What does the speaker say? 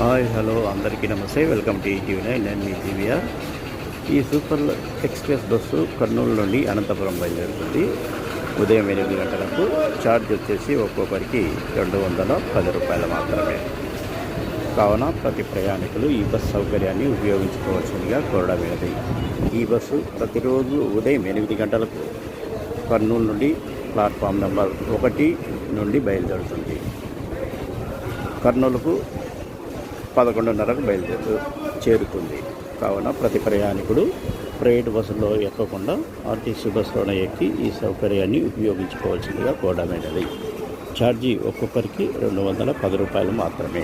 Hi hello అందరికీ నమస్తే. Welcome to ETV nine నేను మీ జీవీఆర్ ఈ సూపర్ ఎక్స్ప్రెస్ బస్సు కర్నూలు నుండి అనంతపురం బయలుదేరుతుంది. ఉదయం ఎనిమిది గంటలకు ఛార్జ్ వచ్చేసి ఒక్కొక్కరికి రెండు వందల పది రూపాయలు మాత్రమే. కావున ప్రతి ప్రయాణికులు ఈ బస్సు సౌకర్యాన్ని ఉపయోగించుకోవాల్సిందిగా కోరడమైనది ఈ బస్సు ప్రతిరోజు ఉదయం ఎనిమిది గంటలకు కర్నూలు నుండి ప్లాట్ఫామ్ నెంబర్ ఒకటి నుండి బయలుదేరుతుంది. కర్నూలుకు పదకొండున్నరకు బయలుదేరు చేరుతుంది కావున ప్రతి ప్రయాణికుడు ప్రైవేట్ బస్సులో ఎక్కకుండా ఆర్టీసీ బస్సులోనే ఎక్కి ఈ సౌకర్యాన్ని ఉపయోగించుకోవాల్సిందిగా కోరడమైనది ఛార్జీ ఒక్కొక్కరికి రెండు వందల పది రూపాయలు మాత్రమే.